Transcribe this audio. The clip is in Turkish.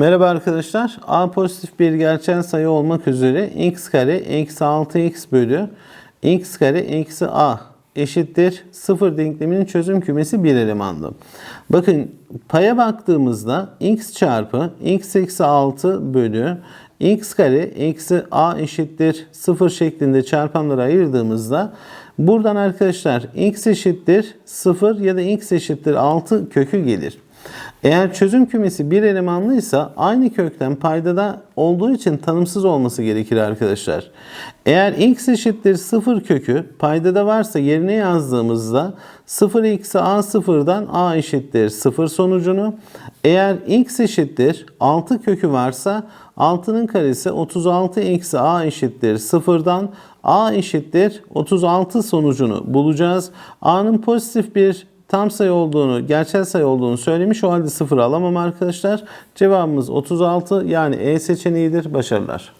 Merhaba arkadaşlar. A pozitif bir gerçel sayı olmak üzere x kare eksi 6x bölü x kare eksi a eşittir 0 denkleminin çözüm kümesi bir elemanlı. Bakın paya baktığımızda x çarpı x eksi 6 bölü x kare eksi a eşittir 0 şeklinde çarpanlara ayırdığımızda buradan arkadaşlar x eşittir 0 ya da x eşittir 6 kökü gelir. Eğer çözüm kümesi bir elemanlıysa aynı kökten paydada olduğu için tanımsız olması gerekir arkadaşlar. Eğer x eşittir 0 kökü paydada varsa yerine yazdığımızda 0 eksi a sıfırdan a eşittir 0 sonucunu eğer x eşittir 6 kökü varsa 6'nın karesi 36 eksi a eşittir 0'dan a eşittir 36 sonucunu bulacağız. a'nın pozitif bir tam sayı olduğunu, gerçel sayı olduğunu söylemiş. O halde sıfır alamam arkadaşlar. Cevabımız 36 yani E seçeneğidir. Başarılar.